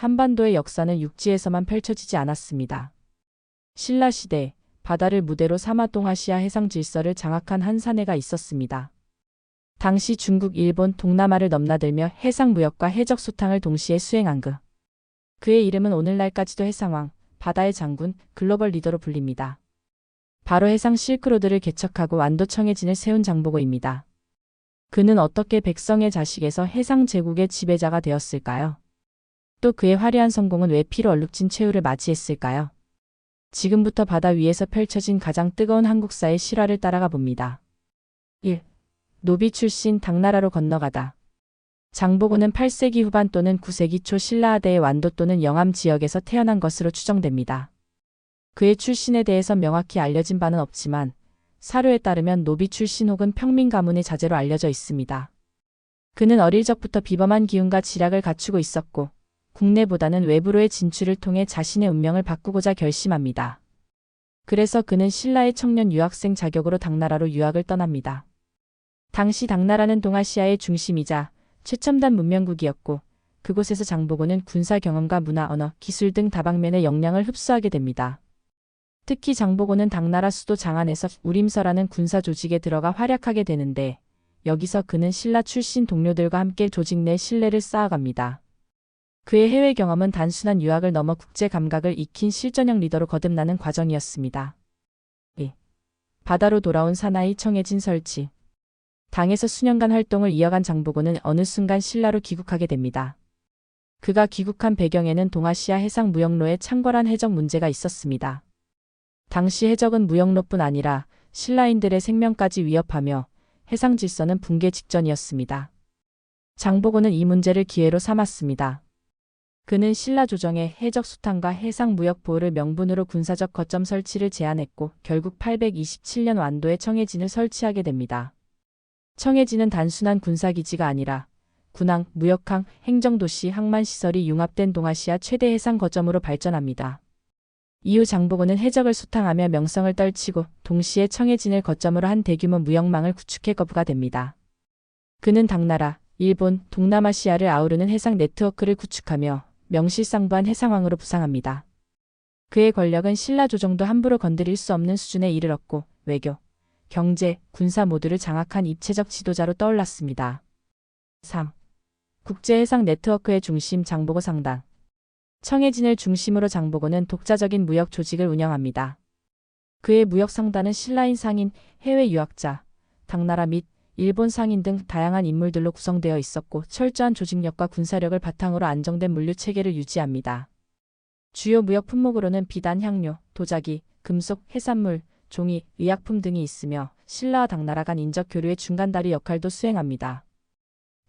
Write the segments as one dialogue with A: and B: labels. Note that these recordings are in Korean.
A: 한반도의 역사는 육지에서만 펼쳐지지 않았습니다. 신라 시대 바다를 무대로 삼아 동아시아 해상 질서를 장악한 한 사내가 있었습니다. 당시 중국, 일본, 동남아를 넘나들며 해상 무역과 해적 소탕을 동시에 수행한 그. 그의 이름은 오늘날까지도 해상왕, 바다의 장군, 글로벌 리더로 불립니다. 바로 해상 실크로드를 개척하고 완도 청해진을 세운 장보고입니다. 그는 어떻게 백성의 자식에서 해상 제국의 지배자가 되었을까요? 또 그의 화려한 성공은 왜 피로 얼룩진 최후를 맞이했을까요? 지금부터 바다 위에서 펼쳐진 가장 뜨거운 한국사의 실화를 따라가 봅니다. 1. 노비 출신 당나라로 건너가다. 장보고는 8세기 후반 또는 9세기 초 신라하대의 완도 또는 영암 지역에서 태어난 것으로 추정됩니다. 그의 출신에 대해서 명확히 알려진 바는 없지만 사료에 따르면 노비 출신 혹은 평민 가문의 자제로 알려져 있습니다. 그는 어릴 적부터 비범한 기운과 지략을 갖추고 있었고 국내보다는 외부로의 진출을 통해 자신의 운명을 바꾸고자 결심합니다. 그래서 그는 신라의 청년 유학생 자격으로 당나라로 유학을 떠납니다. 당시 당나라는 동아시아의 중심이자 최첨단 문명국이었고 그곳에서 장보고는 군사 경험과 문화, 언어, 기술 등 다방면의 역량을 흡수하게 됩니다. 특히 장보고는 당나라 수도 장안에서 우림서라는 군사 조직에 들어가 활약하게 되는데 여기서 그는 신라 출신 동료들과 함께 조직 내 신뢰를 쌓아갑니다. 그의 해외 경험은 단순한 유학을 넘어 국제 감각을 익힌 실전형 리더로 거듭나는 과정이었습니다. 2. 바다로 돌아온 사나이 청해진 설치. 당에서 수년간 활동을 이어간 장보고는 어느 순간 신라로 귀국하게 됩니다. 그가 귀국한 배경에는 동아시아 해상 무역로에 창궐한 해적 문제가 있었습니다. 당시 해적은 무역로뿐 아니라 신라인들의 생명까지 위협하며 해상 질서는 붕괴 직전이었습니다. 장보고는 이 문제를 기회로 삼았습니다. 그는 신라 조정에 해적 수탕과 해상 무역 보호를 명분으로 군사적 거점 설치를 제안했고 결국 827년 완도에 청해진을 설치하게 됩니다. 청해진은 단순한 군사기지가 아니라 군항, 무역항, 행정도시, 항만시설이 융합된 동아시아 최대 해상 거점으로 발전합니다. 이후 장보고는 해적을 수탕하며 명성을 떨치고 동시에 청해진을 거점으로 한 대규모 무역망을 구축해 거부가 됩니다. 그는 당나라, 일본, 동남아시아를 아우르는 해상 네트워크를 구축하며 명실상부한 해상왕으로 부상합니다. 그의 권력은 신라 조정도 함부로 건드릴 수 없는 수준에 이르렀고 외교, 경제, 군사 모두를 장악한 입체적 지도자로 떠올랐습니다. 3. 국제해상 네트워크의 중심 장보고 상당. 청해진을 중심으로 장보고는 독자적인 무역 조직을 운영합니다. 그의 무역 상단은 신라인 상인, 해외 유학자, 당나라 및 일본 상인 등 다양한 인물들로 구성되어 있었고 철저한 조직력과 군사력을 바탕으로 안정된 물류 체계를 유지합니다. 주요 무역 품목으로는 비단, 향료, 도자기, 금속, 해산물, 종이, 의약품 등이 있으며 신라와 당나라 간 인적 교류의 중간다리 역할도 수행합니다.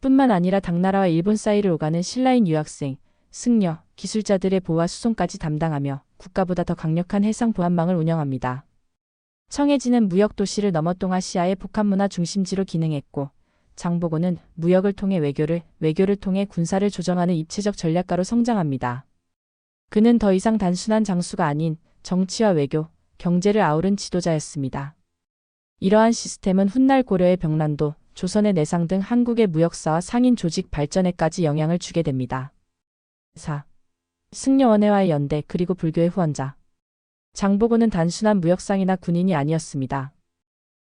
A: 뿐만 아니라 당나라와 일본 사이를 오가는 신라인 유학생, 승려, 기술자들의 보호와 수송까지 담당하며 국가보다 더 강력한 해상 보안망을 운영합니다. 청해진은 무역 도시를 넘어 동아시아의 복합문화 중심지로 기능했고 장보고는 무역을 통해 외교를, 외교를 통해 군사를 조정하는 입체적 전략가로 성장합니다. 그는 더 이상 단순한 장수가 아닌 정치와 외교, 경제를 아우른 지도자였습니다. 이러한 시스템은 훗날 고려의 병난도, 조선의 내상 등 한국의 무역사와 상인 조직 발전에까지 영향을 주게 됩니다. 4. 승려원회와의 연대 그리고 불교의 후원자. 장보고는 단순한 무역상이나 군인이 아니었습니다.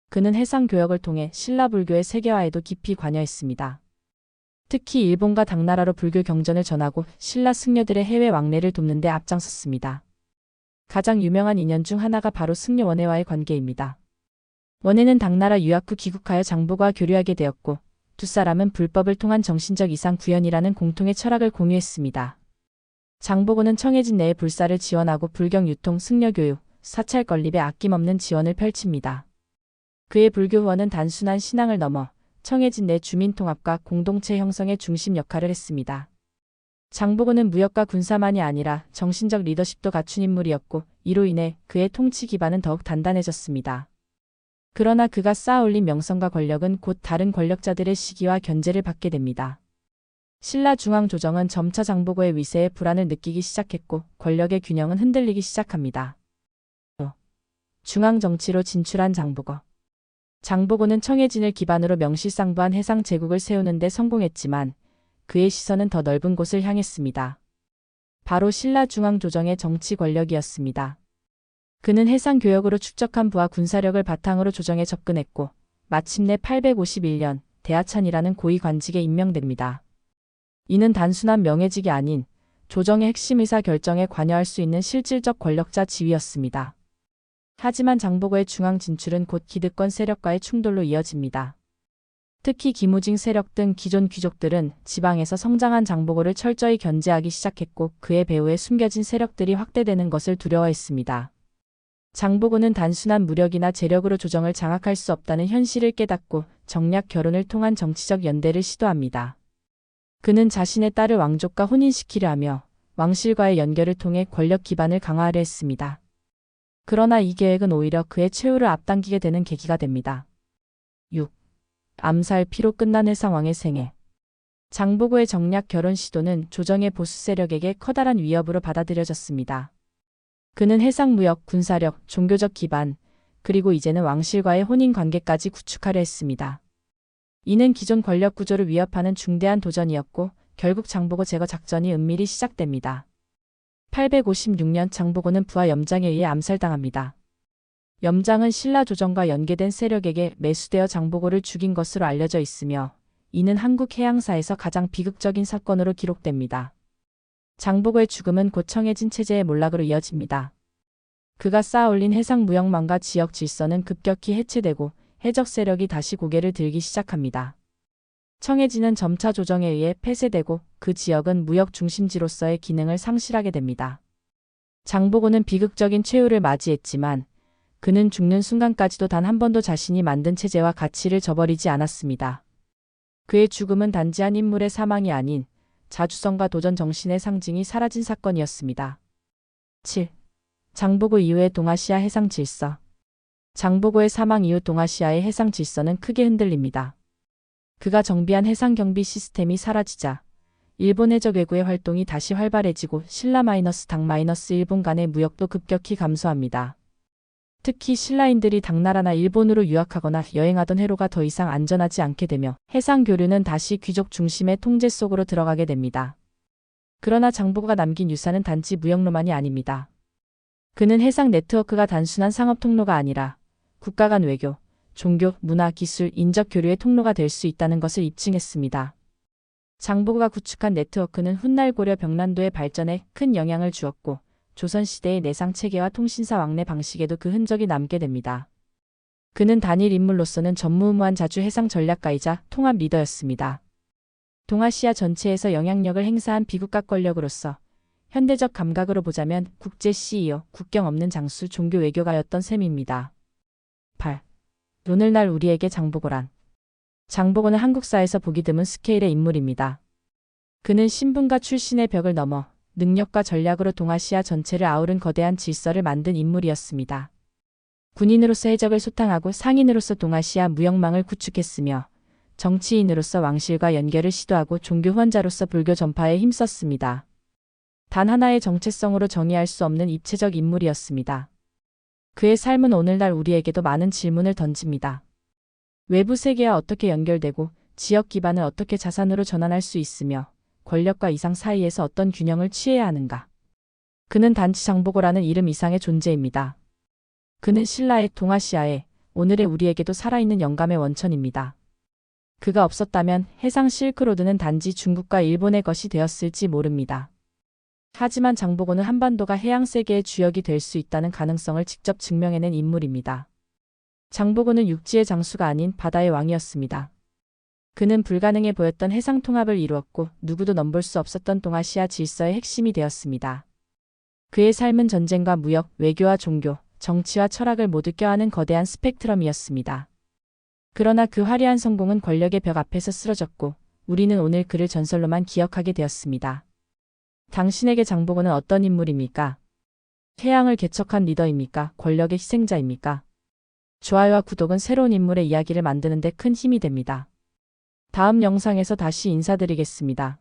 A: 그는 해상교역을 통해 신라 불교의 세계화에도 깊이 관여했습니다. 특히 일본과 당나라로 불교 경전을 전하고 신라 승려들의 해외 왕래를 돕는 데 앞장섰습니다. 가장 유명한 인연 중 하나가 바로 승려원회와의 관계입니다. 원해는 당나라 유학 후 귀국하여 장보고와 교류하게 되었고 두 사람은 불법을 통한 정신적 이상 구현이라는 공통의 철학을 공유했습니다. 장보고는 청해진 내의 불사를 지원하고 불경 유통, 승려 교육, 사찰 건립에 아낌없는 지원을 펼칩니다. 그의 불교 후원은 단순한 신앙을 넘어 청해진 내 주민 통합과 공동체 형성의 중심 역할을 했습니다. 장보고는 무역과 군사만이 아니라 정신적 리더십도 갖춘 인물이었고 이로 인해 그의 통치 기반은 더욱 단단해졌습니다. 그러나 그가 쌓아올린 명성과 권력은 곧 다른 권력자들의 시기와 견제를 받게 됩니다. 신라 중앙조정은 점차 장보고의 위세에 불안을 느끼기 시작했고 권력의 균형은 흔들리기 시작합니다. 중앙정치로 진출한 장보고 장보고는 청해진을 기반으로 명실상부한 해상 제국을 세우는 데 성공했지만 그의 시선은 더 넓은 곳을 향했습니다. 바로 신라 중앙조정의 정치 권력이었습니다. 그는 해상 교역으로 축적한 부하 군사력을 바탕으로 조정에 접근했고 마침내 851년 대하찬이라는 고위 관직에 임명됩니다. 이는 단순한 명예직이 아닌 조정의 핵심 의사 결정에 관여할 수 있는 실질적 권력자 지위였습니다. 하지만 장보고의 중앙 진출은 곧 기득권 세력과의 충돌로 이어집니다. 특히 김우징 세력 등 기존 귀족들은 지방에서 성장한 장보고를 철저히 견제하기 시작했고 그의 배후에 숨겨진 세력들이 확대되는 것을 두려워했습니다. 장보고는 단순한 무력이나 재력으로 조정을 장악할 수 없다는 현실을 깨닫고 정략 결혼을 통한 정치적 연대를 시도합니다. 그는 자신의 딸을 왕족과 혼인시키려 하며 왕실과의 연결을 통해 권력 기반을 강화하려 했습니다. 그러나 이 계획은 오히려 그의 최후를 앞당기게 되는 계기가 됩니다. 6. 암살 피로 끝난 해상왕의 생애. 장보고의 정략 결혼 시도는 조정의 보수 세력에게 커다란 위협으로 받아들여졌습니다. 그는 해상 무역, 군사력, 종교적 기반, 그리고 이제는 왕실과의 혼인 관계까지 구축하려 했습니다. 이는 기존 권력 구조를 위협하는 중대한 도전이었고 결국 장보고 제거 작전이 은밀히 시작됩니다. 856년 장보고는 부하 염장에 의해 암살당합니다. 염장은 신라 조정과 연계된 세력에게 매수되어 장보고를 죽인 것으로 알려져 있으며 이는 한국 해양사에서 가장 비극적인 사건으로 기록됩니다. 장보고의 죽음은 곧 청해진 체제의 몰락으로 이어집니다. 그가 쌓아올린 해상 무역망과 지역 질서는 급격히 해체되고 해적 세력이 다시 고개를 들기 시작합니다. 청해진은 점차 조정에 의해 폐쇄되고 그 지역은 무역 중심지로서의 기능을 상실하게 됩니다. 장보고는 비극적인 최후를 맞이했지만 그는 죽는 순간까지도 단 한 번도 자신이 만든 체제와 가치를 저버리지 않았습니다. 그의 죽음은 단지 한 인물의 사망이 아닌 자주성과 도전 정신의 상징이 사라진 사건이었습니다. 7. 장보고 이후의 동아시아 해상 질서 장보고의 사망 이후 동아시아의 해상 질서는 크게 흔들립니다. 그가 정비한 해상 경비 시스템이 사라지자 일본 해적 외구의 활동이 다시 활발해지고 신라 마이너스 당 마이너스 일본 간의 무역도 급격히 감소합니다. 특히 신라인들이 당나라나 일본으로 유학하거나 여행하던 해로가 더 이상 안전하지 않게 되며 해상 교류는 다시 귀족 중심의 통제 속으로 들어가게 됩니다. 그러나 장보고가 남긴 유산은 단지 무역로만이 아닙니다. 그는 해상 네트워크가 단순한 상업 통로가 아니라 국가 간 외교, 종교, 문화, 기술, 인적 교류의 통로가 될 수 있다는 것을 입증했습니다. 장보고가 구축한 네트워크는 훗날 고려 병란도의 발전에 큰 영향을 주었고 조선시대의 내상 체계와 통신사 왕래 방식에도 그 흔적이 남게 됩니다. 그는 단일 인물로서는 전무후무한 자주 해상 전략가이자 통합 리더였습니다. 동아시아 전체에서 영향력을 행사한 비국가 권력으로서 현대적 감각으로 보자면 국제 CEO, 국경 없는 장수 종교 외교가였던 셈입니다. 8. 오늘 날 우리에게 장보고란. 장보고는 한국사에서 보기 드문 스케일의 인물입니다. 그는 신분과 출신의 벽을 넘어 능력과 전략으로 동아시아 전체를 아우른 거대한 질서를 만든 인물이었습니다. 군인으로서 해적을 소탕하고 상인으로서 동아시아 무역망을 구축했으며 정치인으로서 왕실과 연결을 시도하고 종교 후원자로서 불교 전파에 힘썼습니다. 단 하나의 정체성으로 정의할 수 없는 입체적 인물이었습니다. 그의 삶은 오늘날 우리에게도 많은 질문을 던집니다. 외부 세계와 어떻게 연결되고 지역 기반을 어떻게 자산으로 전환할 수 있으며 권력과 이상 사이에서 어떤 균형을 취해야 하는가. 그는 단지 장보고라는 이름 이상의 존재입니다. 그는 신라의 동아시아의 오늘의 우리에게도 살아있는 영감의 원천입니다. 그가 없었다면 해상 실크로드는 단지 중국과 일본의 것이 되었을지 모릅니다. 하지만 장보고는 한반도가 해양 세계의 주역이 될 수 있다는 가능성을 직접 증명해낸 인물입니다. 장보고는 육지의 장수가 아닌 바다의 왕이었습니다. 그는 불가능해 보였던 해상 통합을 이루었고 누구도 넘볼 수 없었던 동아시아 질서의 핵심이 되었습니다. 그의 삶은 전쟁과 무역, 외교와 종교, 정치와 철학을 모두 껴안은 거대한 스펙트럼이었습니다. 그러나 그 화려한 성공은 권력의 벽 앞에서 쓰러졌고 우리는 오늘 그를 전설로만 기억하게 되었습니다. 당신에게 장보고는 어떤 인물입니까? 태양을 개척한 리더입니까? 권력의 희생자입니까? 좋아요와 구독은 새로운 인물의 이야기를 만드는 데 큰 힘이 됩니다. 다음 영상에서 다시 인사드리겠습니다.